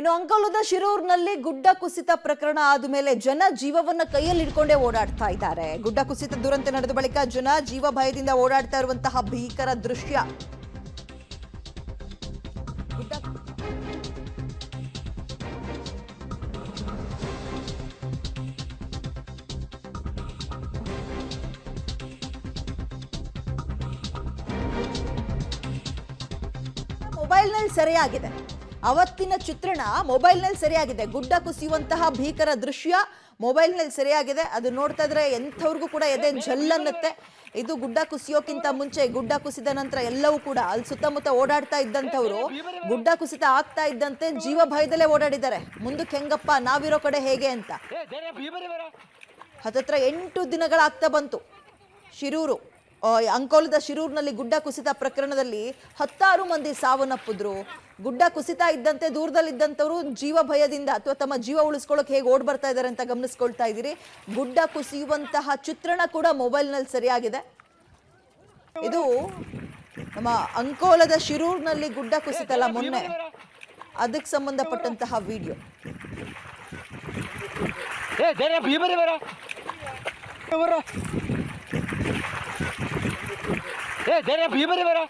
ಇನ್ನು ಅಂಕೋಲದ ಶಿರೂರ್ನಲ್ಲಿ ಗುಡ್ಡ ಕುಸಿತ ಪ್ರಕರಣ ಆದ ಮೇಲೆ ಜನ ಜೀವವನ್ನ ಕೈಯಲ್ಲಿ ಹಿಡ್ಕೊಂಡೇ ಓಡಾಡ್ತಾ ಇದ್ದಾರೆ. ಗುಡ್ಡ ಕುಸಿತ ದುರಂತ ನಡೆದ ಬಳಿಕ ಜನ ಜೀವ ಭಯದಿಂದ ಓಡಾಡ್ತಾ ಇರುವಂತಹ ಭೀಕರ ದೃಶ್ಯ. ಮೊಬೈಲ್ನಲ್ಲಿ ಸೆರೆಯಾಗಿದೆ. ಅವತ್ತಿನ ಚಿತ್ರಣ ಮೊಬೈಲ್ನಲ್ಲಿ ಸರಿಯಾಗಿದೆ. ಗುಡ್ಡ ಕುಸಿಯುವಂತಹ ಭೀಕರ ದೃಶ್ಯ ಮೊಬೈಲ್ನಲ್ಲಿ ಸರಿಯಾಗಿದೆ. ಅದು ನೋಡ್ತಾ ಇದ್ರೆ ಎಂಥವ್ರಿಗೂ ಕೂಡ ಎದೆ ಜಲ್ಲನ್ನತ್ತೆ ಇದು ಗುಡ್ಡ ಕುಸಿಯೋಕ್ಕಿಂತ ಮುಂಚೆ ಗುಡ್ಡ ಕುಸಿದ ನಂತರ ಎಲ್ಲವೂ ಕೂಡ ಅಲ್ಲಿ ಸುತ್ತಮುತ್ತ ಓಡಾಡ್ತಾ ಇದ್ದಂಥವ್ರು ಗುಡ್ಡ ಕುಸಿತ ಆಗ್ತಾ ಇದ್ದಂತೆ ಜೀವ ಭಯದಲ್ಲೇ ಓಡಾಡಿದ್ದಾರೆ. ಮುಂದಕ್ಕೆ ಹೆಂಗಪ್ಪ, ನಾವಿರೋ ಕಡೆ ಹೇಗೆ ಅಂತ. ಹತ್ತತ್ರ ಎಂಟು ದಿನಗಳಾಗ್ತಾ ಬಂತು ಶಿರೂರು. ಅಂಕೋಲದ ಶಿರೂರ್ನಲ್ಲಿ ಗುಡ್ಡ ಕುಸಿತ ಪ್ರಕರಣದಲ್ಲಿ ಹತ್ತಾರು ಮಂದಿ ಸಾವನ್ನಪ್ಪಿದ್ರು. ಗುಡ್ಡ ಕುಸಿತ ಇದ್ದಂತೆ ದೂರದಲ್ಲಿದ್ದಂಥವ್ರು ಜೀವ ಭಯದಿಂದ ಅಥವಾ ತಮ್ಮ ಜೀವ ಉಳಿಸ್ಕೊಳ್ಳೋಕೆ ಹೇಗೆ ಓಡ್ ಬರ್ತಾ ಇದ್ದಾರೆ ಅಂತ ಗಮನಿಸ್ಕೊಳ್ತಾ ಇದ್ದೀರಿ. ಗುಡ್ಡ ಕುಸಿಯುವಂತಹ ಚಿತ್ರಣ ಕೂಡ ಮೊಬೈಲ್ನಲ್ಲಿ ಸರಿಯಾಗಿದೆ. ಇದು ನಮ್ಮ ಅಂಕೋಲದ ಶಿರೂರ್ನಲ್ಲಿ ಗುಡ್ಡ ಕುಸಿತಲ್ಲ ಮೊನ್ನೆ. ಅದಕ್ಕೆ ಸಂಬಂಧಪಟ್ಟಂತಹ ವಿಡಿಯೋ. ಏ Dere bir bir bir.